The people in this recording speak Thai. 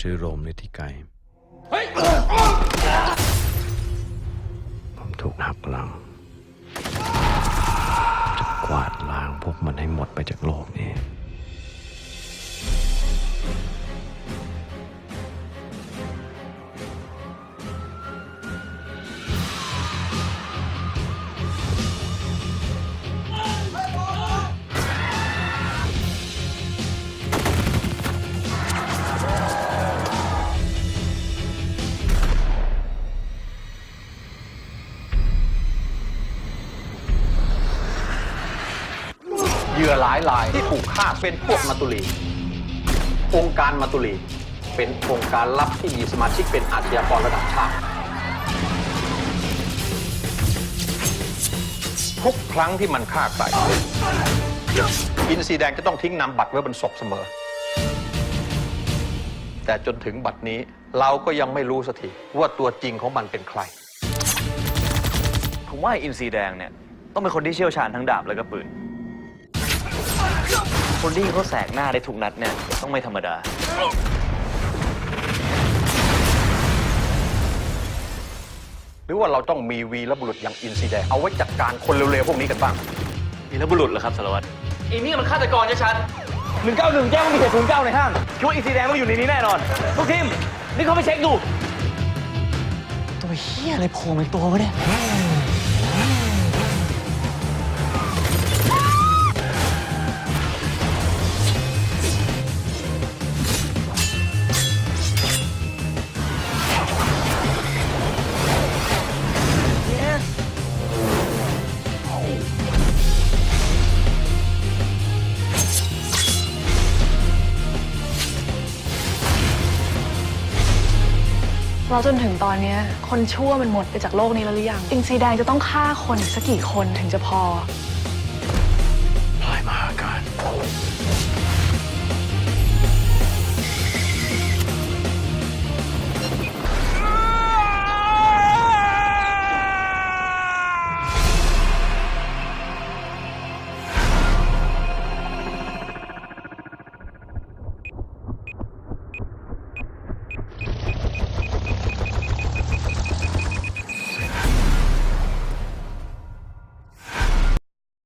ชื่อโรมนิติไกรผมถูกหักหลัง จะกวาดล้างพวกมันให้หมดไปจากโลกนี้ เหยื่อหลายรายที่ถูกฆ่าเป็นพวกมาตุลี องค์การมาตุลี เป็นองค์การลับที่มีสมาชิกเป็นอาชญากรระดับชาติ ทุกครั้งที่มันฆ่าใครอินซีแดงจะต้องทิ้งนามบัตรไว้บนศพเสมอ แต่จนถึงบัตรนี้เราก็ยังไม่รู้สักทีว่าตัวจริงของมันเป็นใคร ผมว่าอ้อินซีแดงเนี่ย ต้องเป็นคนที่เชี่ยวชาญทั้งดาบและก็ปืน คนที่ยิงเขาแสกหน้าได้ทุกนัดเนี่ย ต้องไม่ธรรมดา หรือว่าเราต้องมีวีรบุรุษอย่างอินซีแดงเอาไว้จัดการคนเร็วๆพวกนี้กันบ้าง มีแล้วบุรุษเหรอครับสารวัตรอีนี่มันฆาตกรชัดหนึ่งเก้าหนึ่งแจ้งว่ามีเหตุศูนย์เก้าในห้างคิดว่าอินซีแดงต้องอยู่ในนี้แน่นอนทุกทีมนี่เขาไปเช็คดู ตัวเฮียอะไรโผล่มาอีกตัววะเนี่ย เราจนถึงตอนนี้คนชั่วมันหมดไปจากโลกนี้แล้วหรือยังอินซีแดงจะต้องฆ่าคนอีกสักกี่คนถึงจะพอ